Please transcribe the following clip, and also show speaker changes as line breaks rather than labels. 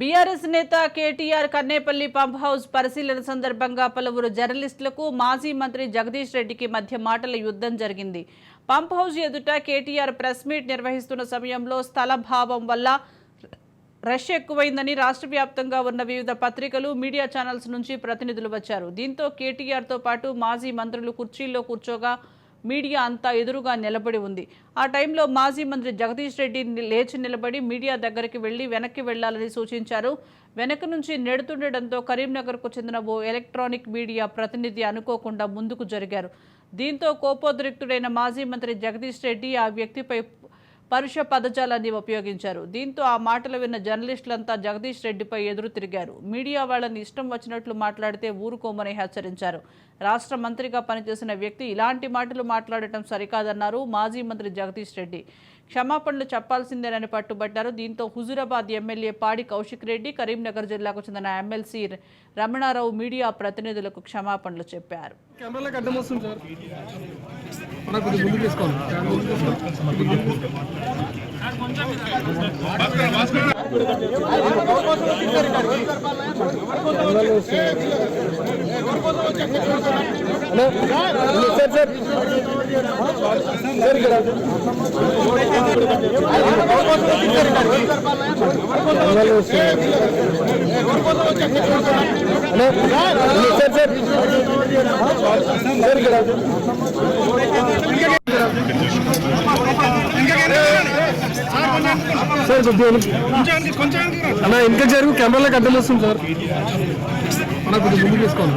BRS నేత KTR Kannepalli pump house పరిశీలన సందర్భంగా పలువురు జర్నలిస్టులకు మాజీ మంత్రి జగదీష్ రెడ్డికి మధ్య మాటల యుద్ధం జరిగింది. పంప్ హౌస్ ఎదుట కేటీఆర్ ప్రెస్ మీట్ నిర్వహిస్తున్న సమయంలో స్థల భావం వల్ల రష్ ఎక్కువైందని రాష్ట్ర వ్యాప్తంగా ఉన్న వివిధ పత్రికలు మీడియా ఛానల్స్ నుంచి ప్రతినిధులు వచ్చారు. దీంతో కేటీఆర్తో పాటు మాజీ మంత్రులు కుర్చీల్లో కూర్చోగా మీడియా అంతా ఎదురుగా నిలబడి ఉంది. ఆ టైంలో మాజీ మంత్రి జగదీష్ రెడ్డి లేచి నిలబడి మీడియా దగ్గరికి వెళ్ళి వెనక్కి వెళ్ళాలని సూచించారు. వెనక నుంచి నెడుతుండటంతో కరీంనగర్కు చెందిన ఓ ఎలక్ట్రానిక్ మీడియా ప్రతినిధి అనుకోకుండా ముందుకు జరిగారు. దీంతో కోపోద్రిక్తుడైన మాజీ మంత్రి జగదీష్ రెడ్డి ఆ వ్యక్తిపై పరుష పదజాలాన్ని ఉపయోగించారు. దీంతో ఆ మాటలు విన్న జర్నలిస్టులంతా జగదీష్ రెడ్డిపై ఎదురు తిరిగారు. మీడియా వాళ్ళని ఇష్టం వచ్చినట్లు మాట్లాడితే ఊరుకోమని హెచ్చరించారు. రాష్ట్ర మంత్రిగా పనిచేసిన వ్యక్తి ఇలాంటి మాటలు మాట్లాడటం సరికాదన్నారు మాజీ మంత్రి జగదీష్ రెడ్డి. క్షమాపణలు చెప్పాల్సిందేనని పట్టుబట్టారు. దీంతో హుజురాబాద్ ఎమ్మెల్యే పాడి కౌశిక్ రెడ్డి కరీంనగర్ జిల్లాకు చెందిన ఎమ్మెల్సీ రమణారావు మీడియా ప్రతినిధులకు క్షమాపణలు చెప్పారు.
సార్? సార్. సార్ ఇక్కడ? సార్ కొంచెం సార్ అన్న ఇంకా జరుగు కెమెరాలకు అడ్డం వస్తుంది సార్. అన్న కొంచెం ముందు తీసుకోండి